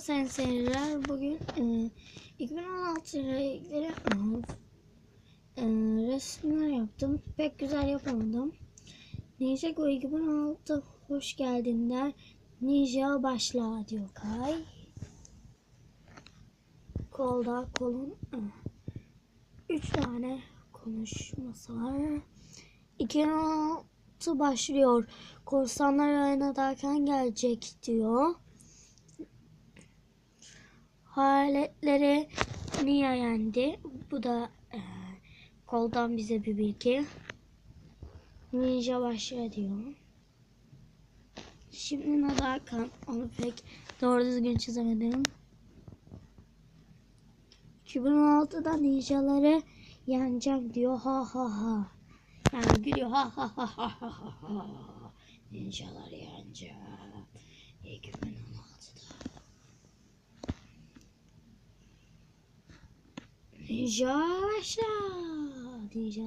sayın seyirciler. Bugün e, 2016 ile ilgili e, resimler yaptım. Pek güzel yapamadım. Ninja Go 2016 hoş geldin der. Ninja başla diyor Kay. Kolda kolun 3 tane konuşması var. 2016 başlıyor. Korsanlar oynarken gelecek diyor. Haletleri Nia yendi. Bu da e, koldan bize bir bilgi. Ninja başlıyor diyor. Şimdi Nadakan onu pek doğru düzgün çizemedim. 2016'da ninjaları yeneceğim diyor ha ha ha. Yani gülüyor ha ha ha ha ha ha. Ninjaları yeneceğim. 2016'da. Başla. Ninja.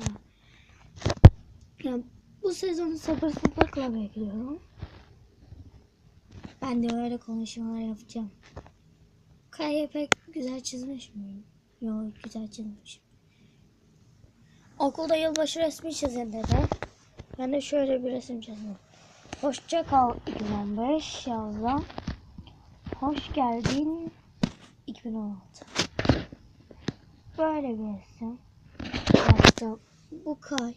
Yani bu sezonu sabırsızlıkla bekliyorum. Ben de öyle konuşmalar yapacağım. Kaya pek güzel çizmiş miyim? Yok güzel çizmişim. Okulda yılbaşı resmi çizin dedi. Ben de şöyle bir resim çizdim. Hoşça kal 2015 yazdım. Hoş geldin 2016. Böyle resim yaptım. Bu kay.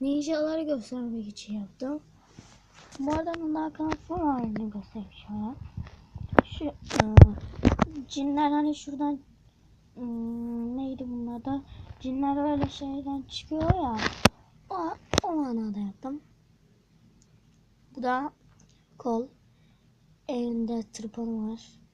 Ninjaları göstermek için yaptım. Bu arada bunlar kanatlar halini şöyle. Şu e, cinler hani şuradan hmm, neydi bunlar da cinler öyle şeyden çıkıyor ya o, o manada yaptım. Bu da kol. Elinde tırpanı var.